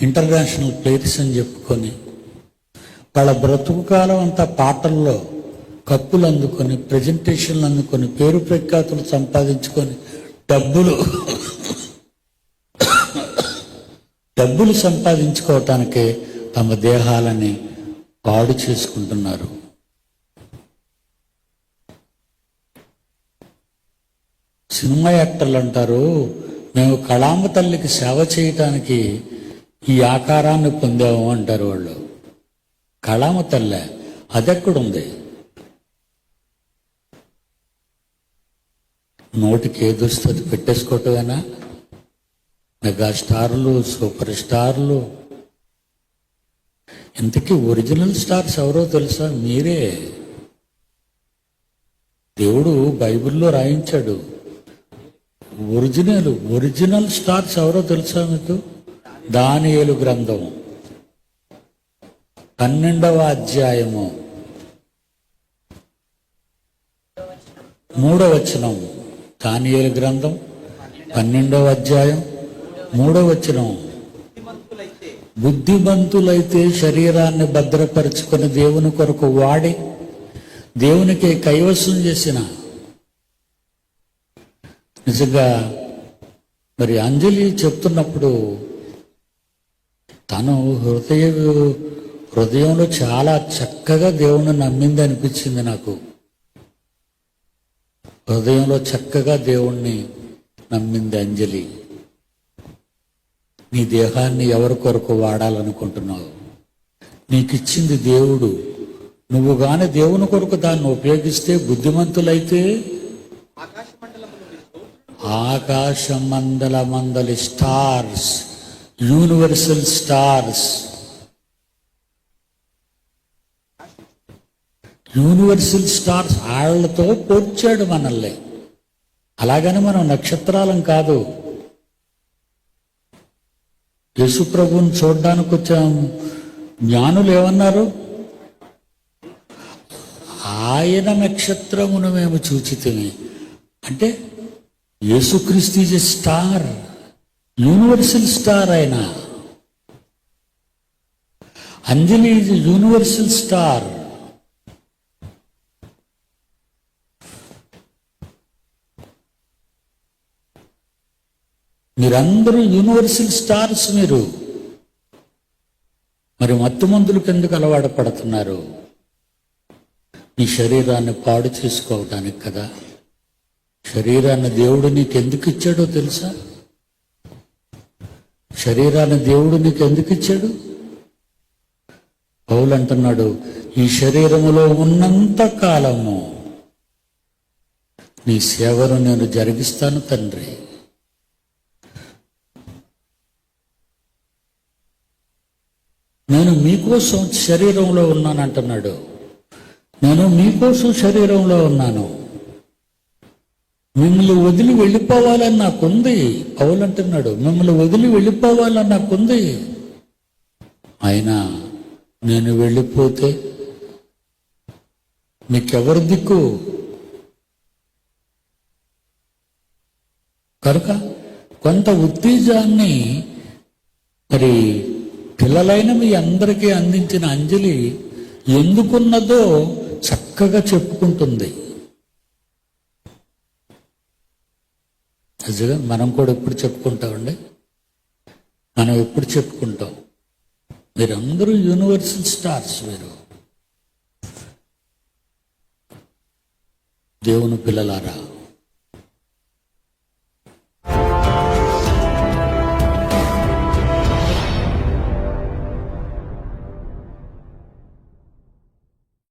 International players అని చెప్పుకొని వాళ్ళ బ్రతుకు కాలం అంతా పాటల్లో కప్పులు అందుకొని ప్రజెంటేషన్లు అందుకొని పేరు ప్రఖ్యాతులు సంపాదించుకొని డబ్బులు డబ్బులు సంపాదించుకోవటానికే తమ దేహాలని పాడు చేసుకుంటున్నారు. సినిమా యాక్టర్లు అంటారు మేము కళామ తల్లికి సేవ చేయటానికి ఈ ఆకారాన్ని పొందాము అంటారు వాళ్ళు. కళామ తల్ల అదెక్కడుంది? నోటికి ఏదొస్తుంది పెట్టేసుకోవటమేనా? మెగా స్టార్లు సూపర్ స్టార్లు ఇంతకీ ఒరిజినల్ స్టార్స్ ఎవరో తెలుసా? మీరే. దేవుడు బైబిల్లో రాయించాడు. ఒరిజినల్ ఒరిజినల్ స్టార్స్ ఎవరో తెలుసా మీకు? దానియలు గ్రంథం పన్నెండవ అధ్యాయము. మూడవచనం దానియలు గ్రంథం పన్నెండవ అధ్యాయం మూడవచనం బుద్ధిమంతులైతే శరీరాన్ని భద్రపరుచుకొని దేవుని కొరకు వాడి దేవునికి కైవసం చేసిన. నిజంగా మరి అంజలి చెప్తున్నప్పుడు తను హృదయ హృదయంలో చాలా చక్కగా దేవుని నమ్మింది అనిపించింది నాకు. హృదయంలో చక్కగా దేవుణ్ణి నమ్మింది అంజలి. నీ దేహాన్ని ఎవరి కొరకు వాడాలనుకుంటున్నావు? నీకు ఇచ్చింది దేవుడు. నువ్వు గాని దేవుని కొరకు దాన్ని ఉపయోగిస్తే బుద్ధిమంతులైతే ఆకాశ మండల Mandali stars. Universal stars universal stars వాళ్ళతో పోర్చాడు మనల్ని. అలాగని మనం నక్షత్రాలం కాదు. యేసుప్రభుని చూడడానికి వచ్చాం. జ్ఞానులు ఏమన్నారు? ఆయన నక్షత్రమును మేము చూచితిమి. అంటే యేసుక్రీస్తు is a star. Universal star ఆయన. Anjali is universal star. మీరందరూ యూనివర్సల్ స్టార్స్ మీరు. మరి మత్తు మందులకు ఎందుకు అలవాటు పడుతున్నారు. నీ శరీరాన్ని పాడు చేసుకోవటానికి కదా. శరీరాన్ని దేవుడు నీకు ఎందుకు ఇచ్చాడో తెలుసా? శరీరాన్ని దేవుడు నీకు ఎందుకు ఇచ్చాడు? పౌలు అంటున్నాడు ఈ శరీరములో ఉన్నంత కాలము నీ సేవను నేను జరిగిస్తాను తండ్రి. నేను మీకోసం శరీరంలో ఉన్నాను అంటున్నాడు నేను మీకోసం శరీరంలో ఉన్నాను. మిమ్మల్ని వదిలి వెళ్ళిపోవాలని నాకుంది పౌలు అంటున్నాడు మిమ్మల్ని వదిలి వెళ్ళిపోవాలని నాకుంది అయినా నేను వెళ్ళిపోతే మీకెవరు దిక్కు? కనుక కొంత ఉత్తేజాన్ని మరి పిల్లలైన మీ అందరికీ అందించిన అంజలి ఎందుకున్నదో చక్కగా చెప్పుకుంటుంది. నిజంగా మనం కూడా ఎప్పుడు చెప్పుకుంటామండి? మనం ఎప్పుడు చెప్పుకుంటాం? మీరందరూ యూనివర్సల్ స్టార్స్ మీరు. దేవుని పిల్లలారా